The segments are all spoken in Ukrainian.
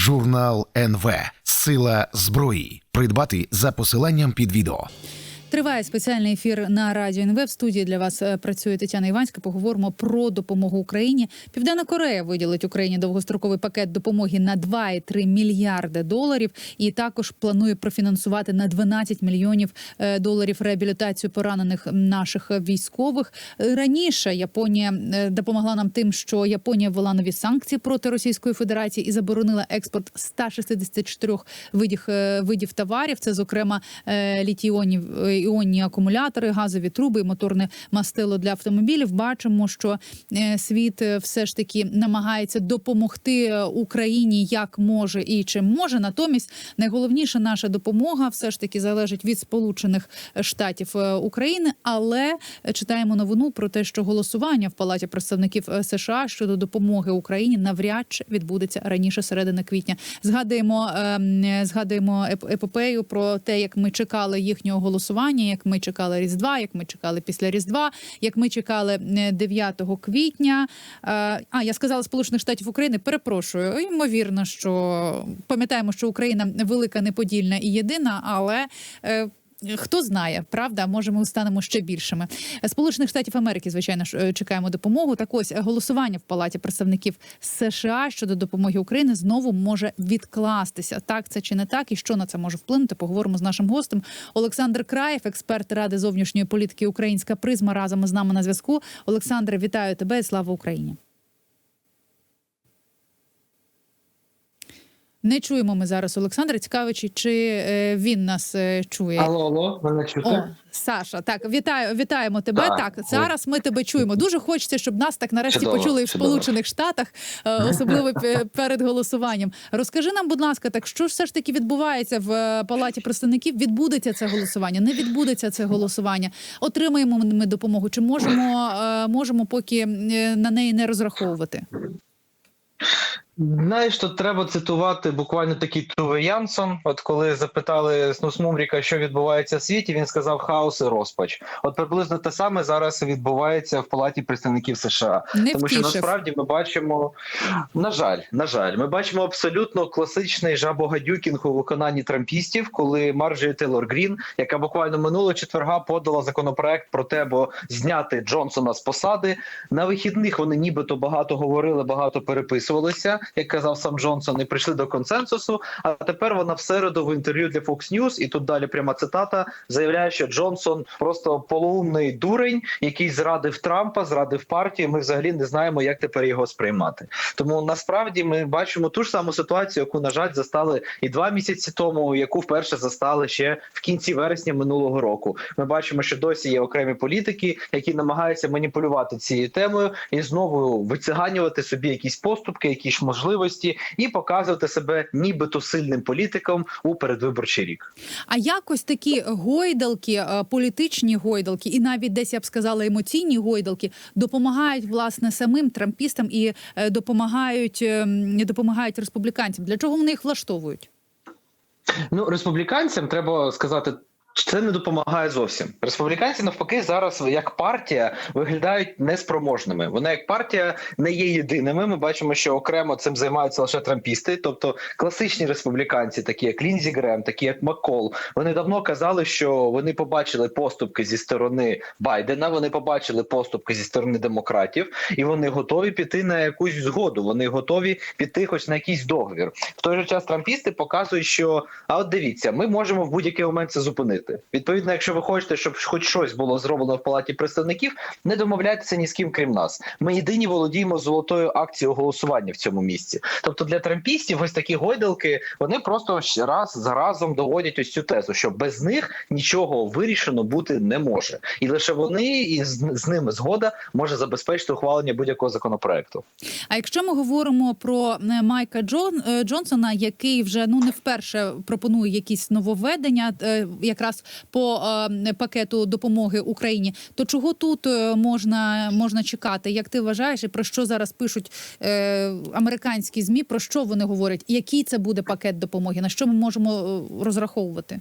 Журнал НВ Сила зброї. Придбати за посиланням під відео. Триває спеціальний ефір на радіо НВ. В студії для вас е, працює Тетяна Іванська. Поговоримо про допомогу Україні. Південна Корея виділить Україні довгостроковий пакет допомоги на 2,3 мільярди доларів, і також планує профінансувати на 12 мільйонів е, доларів реабілітацію поранених наших військових. Раніше Японія е, допомогла нам тим, що Японія ввела нові санкції проти Російської Федерації і заборонила експорт 164 видів, видів товарів. Це, зокрема, літій-іонів іонні акумулятори, газові труби, моторне мастило для автомобілів. Бачимо, що е, світ е, все ж таки намагається допомогти е, Україні як може і чим може. Натомість найголовніша наша допомога все ж таки залежить від Сполучених Штатів України. Але читаємо новину про те, що голосування в Палаті представників США щодо допомоги Україні навряд чи відбудеться раніше середини квітня. Згадуємо, ем, згадуємо епопею про те, як ми чекали їхнього голосування, як ми чекали Різдва, як ми чекали після Різдва, як ми чекали е, 9 квітня. Е, А я сказала Сполучених Штатів України. Перепрошую, ймовірно, що пам'ятаємо, що Україна велика, неподільна і єдина, але. Хто знає, правда, може, ми станемо ще більшими. Сполучених Штатів Америки, звичайно ж, е, чекаємо допомогу. Так ось голосування в Палаті представників США щодо допомоги Україні знову може відкластися. Так це чи не так, і що на це може вплинути? Поговоримо з нашим гостем. Олександр Краєв, експерт Ради зовнішньої політики Українська призма, разом із нами на зв'язку. Олександре, вітаю тебе і слава Україні. Не чуємо ми зараз Олександра. Цікавичі, чи е, він нас е, чує? Алло, алло, мене чути? О, Саша, так вітаю, вітаємо тебе. Так, Так, зараз ми тебе чуємо. Дуже хочеться, щоб нас так нарешті Чудово, почули і в. Сполучених Штатах, е, особливо пе- перед голосуванням. Розкажи нам, будь ласка, так що ж все ж таки відбувається в палаті представників? Відбудеться це голосування? Не відбудеться це голосування? Отримаємо ми допомогу? Чи можемо, можемо поки на неї не розраховувати? Знаєш, тут треба цитувати буквально такий Туве Янсон. От коли запитали Снусмумріка, що відбувається в світі, він сказав хаос і розпач. От приблизно те саме зараз відбувається в палаті представників США. Не Тому що насправді ми бачимо, на жаль, на жаль, ми бачимо абсолютно класичний жабогадюкінг у виконанні трампістів, коли Марджі Тейлор Грін, яка буквально минулого четверга подала законопроект про те, бо зняти Джонсона з посади. На вихідних вони нібито багато говорили, багато переписувалися, як казав сам Джонсон, і прийшли до консенсусу. А тепер вона в середу в інтерв'ю для Fox News, і тут далі пряма цитата, заявляє, що Джонсон просто полоумний дурень, який зрадив Трампа, зрадив партію. Ми взагалі не знаємо, як тепер його сприймати. Тому насправді ми бачимо ту ж саму ситуацію, яку на жаль застали і два місяці тому, яку вперше застали ще в кінці вересня минулого року. Ми бачимо, що досі є окремі політики, які намагаються маніпулювати цією темою і знову вициганювати собі якісь поступки, якісь можливості, і показувати себе нібито сильним політиком у передвиборчий рік. А якось такі гойдалки, е, політичні гойдалки, і навіть десь я б сказала емоційні гойдалки, допомагають власне самим трампістам і е, допомагають, е, допомагають республіканцям. Для чого вони їх влаштовують? Ну республіканцям треба сказати. Це не допомагає зовсім. Республіканці навпаки зараз як партія виглядають неспроможними. Вони як партія не є єдиними. Ми бачимо, що окремо цим займаються лише трампісти, тобто класичні республіканці, такі як Лінзі Грем, такі як Маккол. Вони давно казали, що вони побачили поступки зі сторони Байдена. Вони побачили поступки зі сторони демократів, і вони готові піти на якусь згоду. Вони готові піти, хоч на якийсь договір. В той же час трампісти показують, що а от дивіться, ми можемо в будь-який момент це зупинити. Відповідно, якщо ви хочете, щоб хоч щось було зроблено в палаті представників, не домовляйтеся ні з ким, крім нас. Ми єдині володіємо золотою акцією голосування в цьому місці. Тобто для трампістів ось такі гойдалки вони просто раз за разом доводять ось цю тезу, що без них нічого вирішено бути не може, і лише вони і з, ними згода може забезпечити ухвалення будь-якого законопроекту. А якщо ми говоримо про е, Майка Джон е, Джонсона, який вже ну не вперше пропонує якісь нововведення, е, якраз по е, пакету допомоги Україні, то чого тут е, можна, можна чекати? Як ти вважаєш, і про що зараз пишуть е, американські змі? Про що вони говорять? Який це буде пакет допомоги? На що ми можемо е, розраховувати?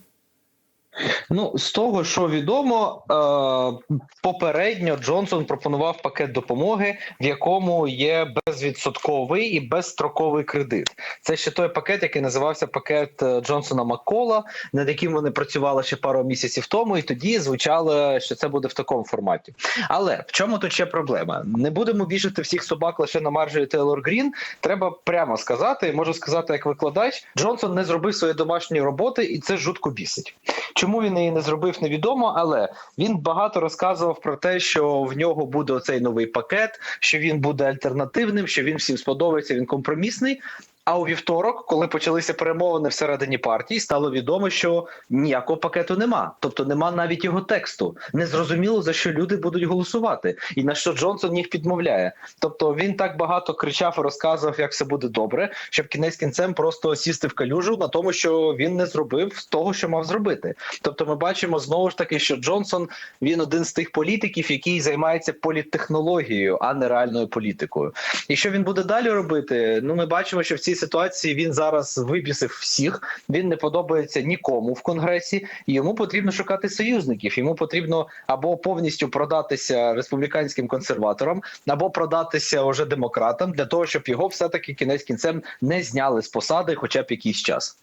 Ну, з того, що відомо, е, попередньо Джонсон пропонував пакет допомоги, в якому є безвідсотковий і безстроковий кредит. Це ще той пакет, який називався пакет е, Джонсона Маккола, над яким вони працювали ще пару місяців тому, і тоді звучало, що це буде в такому форматі. Але в чому тут ще проблема? Не будемо вішати всіх собак лише на маржі Тейлор Грін. Треба прямо сказати, можу сказати, як викладач, Джонсон не зробив своєї домашньої роботи, і це жутко бісить. Чому він її не зробив, невідомо, але він багато розказував про те, що в нього буде оцей новий пакет, що він буде альтернативним, що він всім сподобається. Він компромісний. А у вівторок, коли почалися перемовини всередині партії, стало відомо, що ніякого пакету нема. Тобто нема навіть його тексту. Незрозуміло за що люди будуть голосувати, і на що Джонсон їх підмовляє. Тобто він так багато кричав і розказував, як все буде добре, щоб кінець кінцем просто сісти в калюжу на тому, що він не зробив того, що мав зробити. Тобто, ми бачимо знову ж таки, що Джонсон він один з тих політиків, який займається політтехнологією, а не реальною політикою. І що він буде далі робити? Ну, ми бачимо, що в цій ситуації він зараз вибісив всіх. Він не подобається нікому в конгресі, і йому потрібно шукати союзників. Йому потрібно або повністю продатися республіканським консерваторам, або продатися уже демократам для того, щоб його все таки кінець кінцем не зняли з посади, хоча б якийсь час.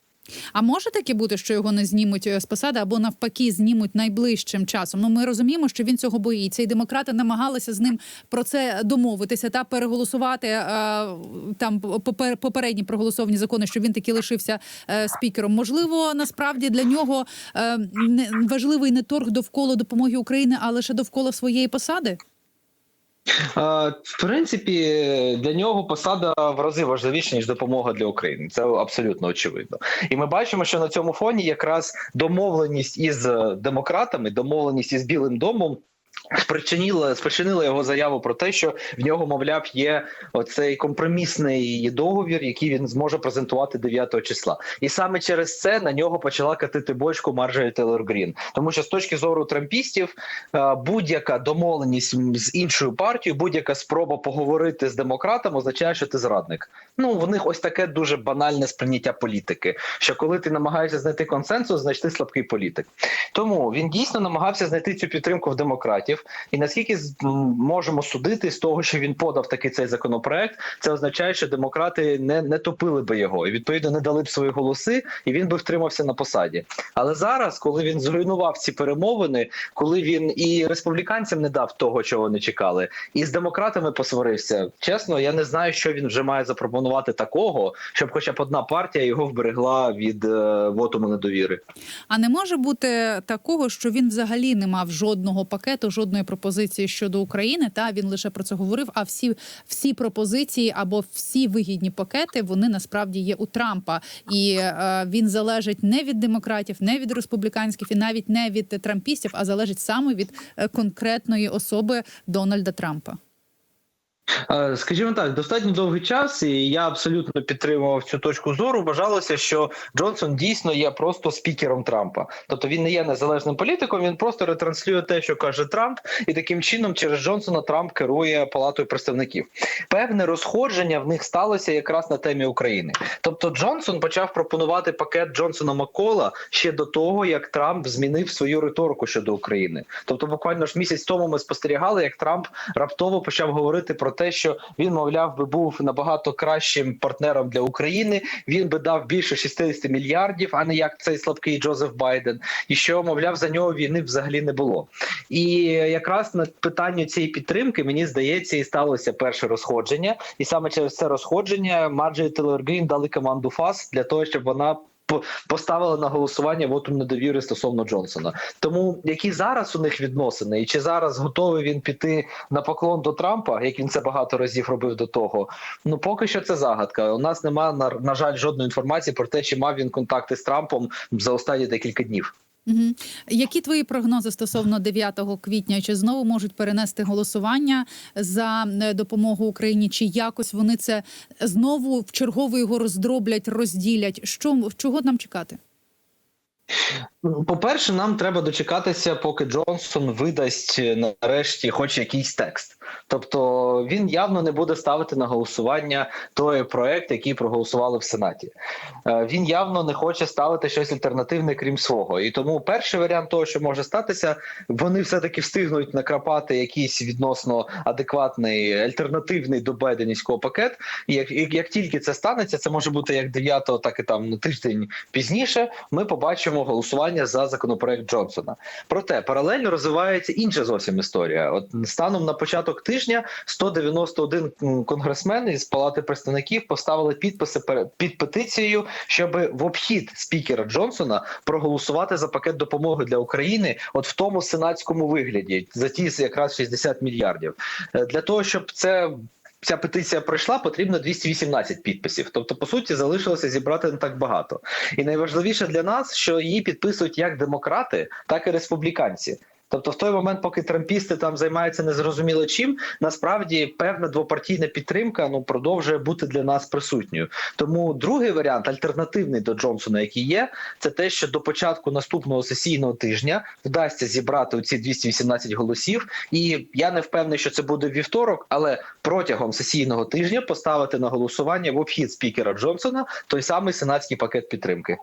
А може таке бути, що його не знімуть е, з посади або навпаки знімуть найближчим часом? Ну ми розуміємо, що він цього боїться, і демократи намагалися з ним про це домовитися та переголосувати е, там попер- попередні проголосовані закони, щоб він таки лишився е, спікером. Можливо, насправді для нього не важливий не торг довкола допомоги Україні, а лише довкола своєї посади. В принципі, для нього посада в рази важливіша ніж допомога для України. Це абсолютно очевидно. І ми бачимо, що на цьому фоні якраз домовленість із е, демократами, домовленість із Білим домом. Спричинила спричинила його заяву про те, що в нього, мовляв, є оцей компромісний договір, який він зможе презентувати 9 числа, і саме через це на нього почала катити бочку Марджорі Тейлор Грін. Тому що з точки зору трампістів е, будь-яка домовленість з іншою партією, будь-яка спроба поговорити з демократом означає, що ти зрадник. Ну в них ось таке дуже банальне сприйняття політики. Що коли ти намагаєшся знайти консенсус, значить ти слабкий політик. Тому він дійсно намагався знайти цю підтримку в демократів. І наскільки можемо судити з того, що він подав такий цей законопроект, це означає, що демократи не, не топили би його і відповідно не дали б свої голоси, і він би втримався на посаді. Але зараз, коли він зруйнував ці перемовини, коли він і республіканцям не дав того, чого вони чекали, і з демократами посварився. Чесно, я не знаю, що він вже має запропонувати такого, щоб хоча б одна партія його вберегла від е, вотуму недовіри. А не може бути такого, що він взагалі не мав жодного пакету, жодної пропозиції щодо України. Та він лише про це говорив. А всі, всі пропозиції або всі вигідні пакети вони насправді є у Трампа, і е, він залежить не від демократів, не від республіканських, і навіть не від трампістів, а залежить саме від е, конкретної особи Дональда Трампа. Е, Скажімо так, достатньо довгий час, і я абсолютно підтримував цю точку зору. Вважалося, що Джонсон дійсно є просто спікером Трампа. Тобто він не є незалежним політиком, він просто ретранслює те, що каже Трамп, і таким чином через Джонсона Трамп керує палатою представників. Певне розходження в них сталося якраз на темі України. Тобто Джонсон почав пропонувати пакет Джонсона Маккола ще до того, як Трамп змінив свою риторику щодо України. Тобто, буквально ж місяць тому ми спостерігали, як Трамп раптово почав говорити про те, що він, мовляв, би був набагато кращим партнером для України. Він би дав більше 60 мільярдів, а не як цей слабкий Джозеф Байден. І що, мовляв, за нього війни взагалі не було. І якраз на питанню цієї підтримки мені здається, і сталося перше розходження. І саме через це розходження Марджорі Тейлор Грін дали команду ФАС для того, щоб вона. По- Поставила на голосування вотум недовіри стосовно Джонсона. Тому які зараз у них відносини, і чи зараз готовий він піти на поклон до Трампа, як він це багато разів робив до того? Ну поки що це загадка. У нас немає на, на жаль жодної інформації про те, чи мав він контакти з Трампом за останні декілька днів. Угу. Які твої прогнози стосовно 9 квітня? Чи знову можуть перенести голосування за е, допомогу Україні? Чи якось вони це знову в чергову його роздроблять, розділять? Що чого нам чекати? Ну, По-перше, нам треба дочекатися, поки Джонсон видасть е, нарешті хоч якийсь текст. Тобто він явно не буде ставити на голосування той проект, який проголосували в Сенаті. Е, Він явно не хоче ставити щось альтернативне, крім свого. І тому перший варіант того, що може статися, вони все-таки встигнуть накрапати якийсь відносно адекватний альтернативний до Байденівського пакет. І як, як, тільки це станеться, це може бути як 9, так і там тиждень пізніше. Ми побачимо голосування за законопроект Джонсона. Проте паралельно розвивається інша зовсім історія. От станом на початок тижня 191 конгресмен із палати представників поставили підписи під петицією, щоб в обхід спікера Джонсона проголосувати за пакет допомоги для України, от в тому сенатському вигляді, за ті якраз 60 мільярдів. Е, Для того щоб це. Ця петиція пройшла, потрібно 218 підписів. Тобто, по суті, залишилося зібрати не так багато. І найважливіше для нас, що її підписують як демократи, так і республіканці. Тобто, в той момент, поки трампісти там займаються незрозуміло чим, насправді певна двопартійна підтримка ну продовжує бути для нас присутньою. Тому другий варіант, альтернативний до Джонсона, який є, це те, що до початку наступного сесійного тижня вдасться зібрати ці 218 голосів. І я не впевнений, що це буде вівторок, але протягом сесійного тижня поставити на голосування в обхід спікера Джонсона той самий сенатський пакет підтримки.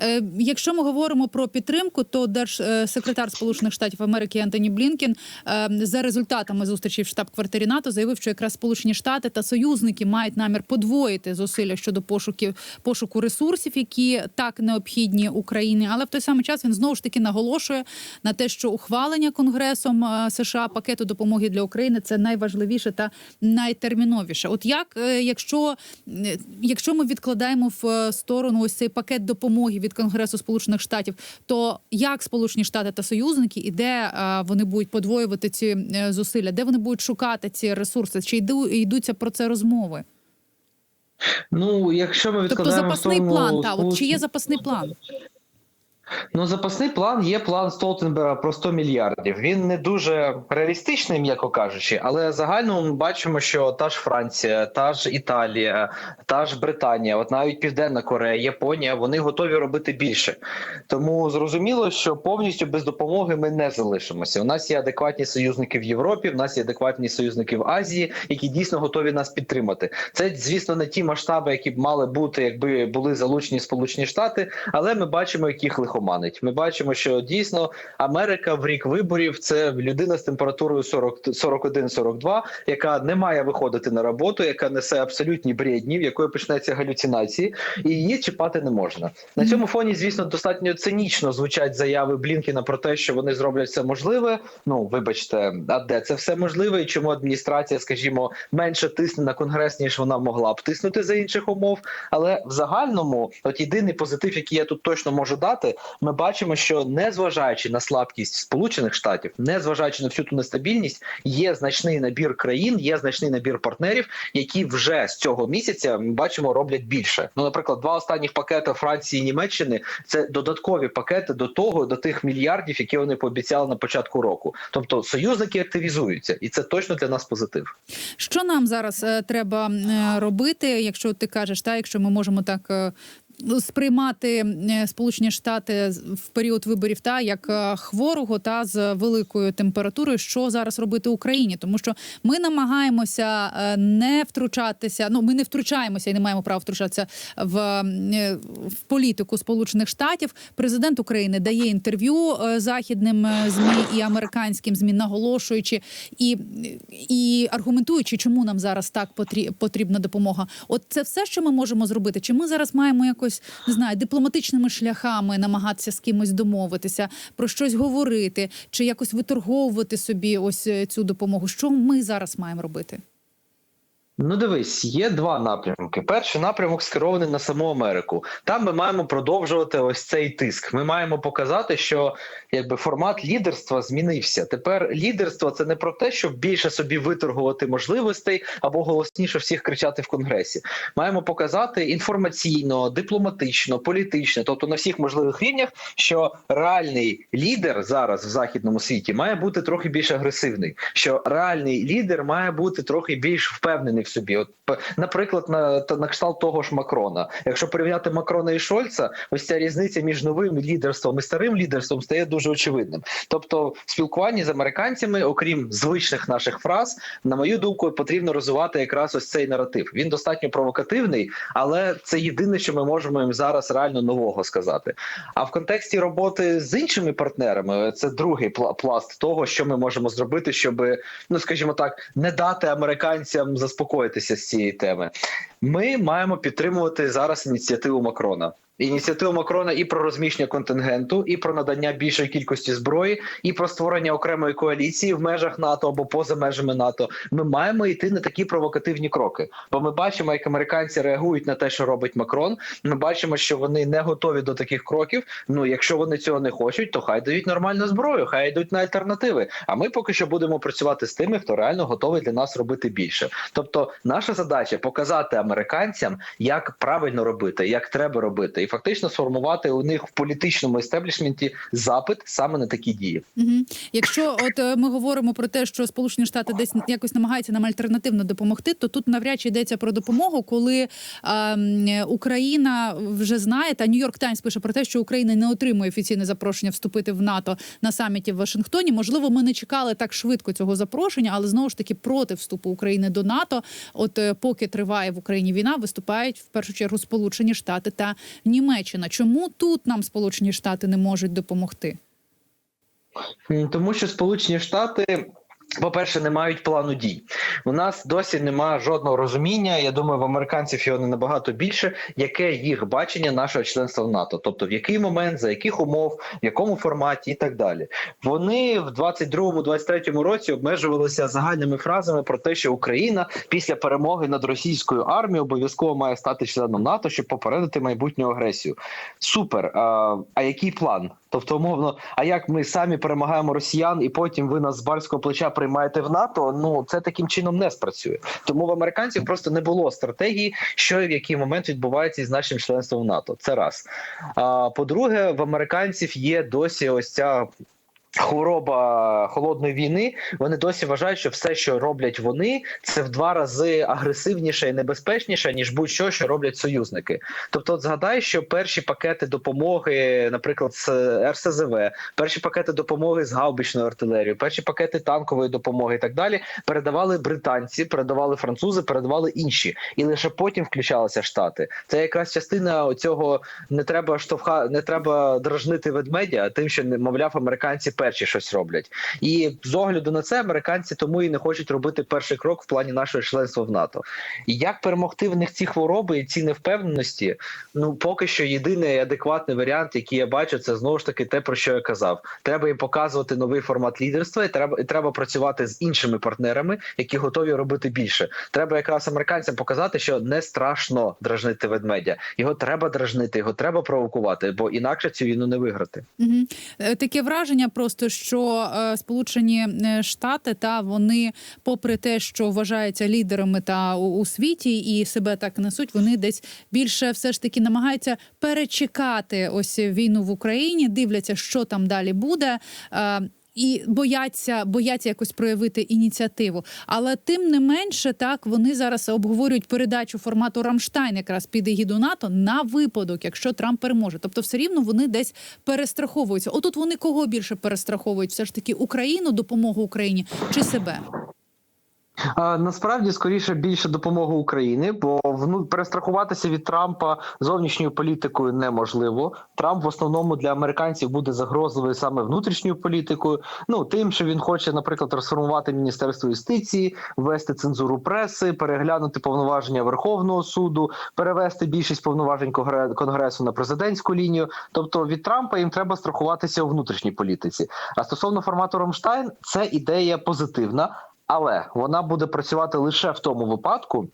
Е, якщо ми говоримо про підтримку, то держсекретар Сполучених Штатів Америки Антоні Блінкен е, за результатами зустрічі в штаб-квартирі НАТО заявив, що якраз Сполучені Штати та союзники мають намір подвоїти зусилля щодо пошуків пошуку ресурсів, які так необхідні Україні. Але в той самий час він знову ж таки наголошує на те, що ухвалення Конгресом е, США пакету допомоги для України це найважливіше та найтерміновіше. От як, якщо, якщо ми відкладаємо в сторону ось цей пакет допомоги від Конгресу Сполучених Штатів, то як Сполучені Штати та союзники і де е, вони будуть подвоювати ці е, зусилля, де вони будуть шукати ці ресурси? Чи йду йдуться про це розмови? Ну, якщо ми Тобто відкладаємо в запасний сторону план, та от чи є запасний план? Ну, запасний план є план Столтенберга про 100 мільярдів. Він не дуже реалістичний, м'яко кажучи, але загально ми бачимо, що та ж Франція, та ж Італія, та ж Британія, от навіть Південна Корея, Японія, вони готові робити більше. Тому зрозуміло, що повністю без допомоги ми не залишимося. У нас є адекватні союзники в Європі, в нас є адекватні союзники в Азії, які дійсно готові нас підтримати. Це, звісно, не ті масштаби, які б мали бути, якби були залучені Сполучені Штати, але ми бачимо, яких лихоманить. Ми бачимо, що дійсно Америка в рік виборів це людина з температурою 40 41-42, яка не має виходити на роботу, яка несе абсолютні бредні, в якої почнеться галюцинації, і її чіпати не можна. На цьому фоні, звісно, достатньо цинічно звучать заяви Блінкіна про те, що вони зроблять все можливе. Ну вибачте, а де це все можливе, і чому адміністрація, скажімо, менше тисне на конгрес, ніж вона могла б тиснути за інших умов. Але в загальному, от єдиний позитив, який я тут точно можу дати, ми бачимо, що незважаючи на слабкість Сполучених Штатів, незважаючи на всю ту нестабільність, є значний набір країн, є значний набір партнерів, які вже з цього місяця ми бачимо роблять більше. Ну, наприклад, два останніх пакети Франції і Німеччини це додаткові пакети до того, до тих мільярдів, які вони пообіцяли на початку року. Тобто союзники активізуються, і це точно для нас позитив. Що нам зараз е, треба е, робити, якщо ти кажеш, та якщо ми можемо так. Сприймати Сполучені Штати в період виборів та як е, хворого та з великою температурою, що зараз робити Україні, тому що ми намагаємося е, не втручатися. Ну ми не втручаємося і не маємо права втручатися в, е, в політику Сполучених Штатів. Президент України дає інтерв'ю західним змі і американським змі, наголошуючи і, і аргументуючи, чому нам зараз так потрібна допомога. От це все, що ми можемо зробити. Чи ми зараз маємо якось не знаю дипломатичними шляхами намагатися з кимось домовитися, про щось говорити, чи якось виторговувати собі ось е, цю допомогу? Що ми зараз маємо робити? Ну, дивись, є два напрямки. Перший напрямок скерований на саму Америку. Там ми маємо продовжувати ось цей тиск. Ми маємо показати, що якби формат лідерства змінився. Тепер лідерство це не про те, щоб більше собі виторгувати можливостей або голосніше всіх кричати в конгресі. Маємо показати інформаційно, дипломатично, політично, тобто на всіх можливих рівнях, що реальний лідер зараз в західному світі має бути трохи більш агресивний. Що реальний лідер має бути трохи більш впевнений собі. От наприклад, на на кшталт того ж Макрона. Якщо порівняти Макрона і Шольца, ось ця різниця між новим лідерством і старим лідерством стає дуже очевидним. Тобто, в спілкуванні з американцями, окрім звичних наших фраз, на мою думку, потрібно розвивати якраз ось цей наратив. Він достатньо провокативний, але це єдине, що ми можемо їм зараз реально нового сказати. А в контексті роботи з іншими партнерами це другий пла- пласт того, що ми можемо зробити, щоб, ну скажімо так, не дати американцям заспокоїтися з цієї теми. Ми маємо підтримувати зараз ініціативу Макрона. Ініціативу Макрона і про розміщення контингенту, і про надання більшої кількості зброї, і про створення окремої коаліції в межах НАТО або поза межами НАТО. Ми маємо йти на такі провокативні кроки. Бо ми бачимо, як американці реагують на те, що робить Макрон. Ми бачимо, що вони не готові до таких кроків. Ну, якщо вони цього не хочуть, то хай дають нормальну зброю, хай йдуть на альтернативи. А ми поки що будемо працювати з тими, хто реально готовий для нас робити більше. Тобто, наша задача показати американцям, як правильно робити, як треба робити, фактично сформувати у них в політичному естеблішменті запит саме на такі дії. Угу. Якщо от е, ми говоримо про те, що Сполучені Штати десь якось намагаються нам альтернативно допомогти, то тут навряд чи йдеться про допомогу, коли м, Україна вже знає, та Нью-Йорк Таймс пише про те, що Україна не отримує офіційне запрошення вступити в НАТО на саміті в Вашингтоні. Можливо, ми не чекали так швидко цього запрошення, але знову ж таки проти вступу України до НАТО. От е, поки триває в Україні війна, виступають в першу чергу Сполучені Штати та Німеччина. Чому тут нам Сполучені Штати не можуть допомогти? Тому що Сполучені Штати. По-перше, не мають плану дій. У нас досі немає жодного розуміння. Я думаю, в американців його не набагато більше, яке їх бачення нашого членства в НАТО, тобто в який момент, за яких умов, в якому форматі і так далі. Вони в 22-23 році обмежувалися загальними фразами про те, що Україна після перемоги над російською армією обов'язково має стати членом НАТО, щоб попередити майбутню агресію. Супер. А, а який план? Тобто, умовно, а як ми самі перемагаємо росіян, і потім ви нас з барського плеча приймаєте в НАТО? Ну це таким чином не спрацює. Тому в американців просто не було стратегії, що і в який момент відбувається із нашим членством в НАТО. Це раз. А по-друге, в американців є досі ось ця. Хвороба холодної війни. Вони досі вважають, що все, що роблять вони, це в два рази агресивніше і небезпечніше ніж будь-що, що роблять союзники. Тобто, от згадай, що перші пакети допомоги, наприклад, з РСЗВ, перші пакети допомоги з гаубичною артилерією, перші пакети танкової допомоги і так далі передавали британці, передавали французи, передавали інші, і лише потім включалися штати. Це якраз частина цього не треба штовха, не треба дражнити ведмедя, тим, що мовляв, американці перші щось роблять. І з огляду на це американці тому і не хочуть робити перший крок в плані нашого членства в НАТО. І як перемогти в них ці хвороби і ці невпевненості? Ну поки що єдиний адекватний варіант, який я бачу, це знову ж таки те, про що я казав. Треба їм показувати новий формат лідерства, і треба і треба працювати з іншими партнерами, які готові робити більше. Треба якраз американцям показати, що не страшно дражнити ведмедя. Його треба дражнити, його треба провокувати, бо інакше цю війну не виграти. Угу. Таке враження просто, що е, Сполучені е, Штати та вони, попри те, що вважаються лідерами та у, у світі і себе так несуть, вони десь більше все ж таки намагаються перечекати ось війну в Україні, дивляться, що там далі буде. І бояться, бояться якось проявити ініціативу. Але тим не менше, так вони зараз обговорюють передачу формату Рамштайн, якраз під егіду НАТО на випадок, якщо Трамп переможе. Тобто, все рівно вони десь перестраховуються. Отут вони кого більше перестраховують? Все ж таки Україну, допомогу Україні чи себе? Насправді скоріше більше допомоги України, бо ну, перестрахуватися від Трампа зовнішньою політикою неможливо. Трамп в основному для американців буде загрозливий саме внутрішньою політикою. Ну тим, що він хоче, наприклад, трансформувати міністерство юстиції, ввести цензуру преси, переглянути повноваження Верховного суду, перевести більшість повноважень Конгре- конгресу на президентську лінію. Тобто від Трампа їм треба страхуватися у внутрішній політиці. А стосовно формату Рамштайн, це ідея позитивна. Але вона буде працювати лише в тому випадку,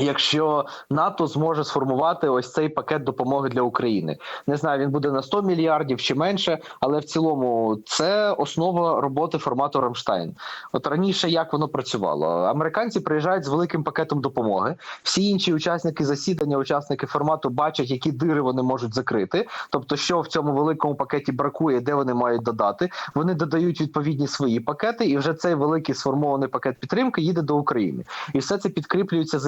Якщо НАТО зможе сформувати ось цей пакет допомоги для України, не знаю, він буде на 100 мільярдів чи менше, але в цілому це основа роботи формату Рамштайн. От раніше як воно працювало? Американці приїжджають з великим пакетом допомоги. Всі інші учасники засідання, учасники формату бачать, які дири вони можуть закрити. Тобто, що в цьому великому пакеті бракує, де вони мають додати. Вони додають відповідні свої пакети, і вже цей великий сформований пакет підтримки їде до України. І все це підкріплюється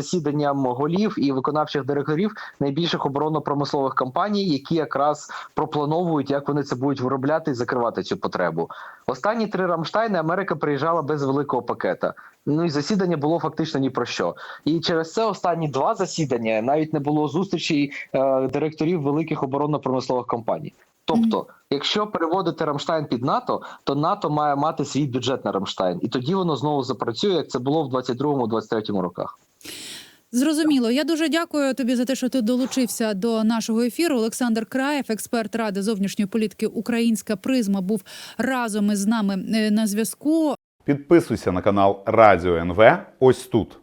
засіданням голів і виконавчих директорів найбільших оборонно-промислових компаній, які якраз проплановують, як вони це будуть виробляти і закривати цю потребу. Останні три Рамштайни Америка приїжджала без великого пакета. Ну і засідання було фактично ні про що. І через це останні два засідання навіть не було зустрічей е, директорів великих оборонно-промислових компаній. Тобто, якщо переводити Рамштайн під НАТО, то НАТО має мати свій бюджет на Рамштайн, і тоді воно знову запрацює, як це було в 22-23 роках. Зрозуміло. Я дуже дякую тобі за те, що ти долучився до нашого ефіру. Олександр Краєв, експерт ради зовнішньої політики Українська призма, був разом із нами е, на зв'язку. Підписуйся на канал Радіо НВ ось тут.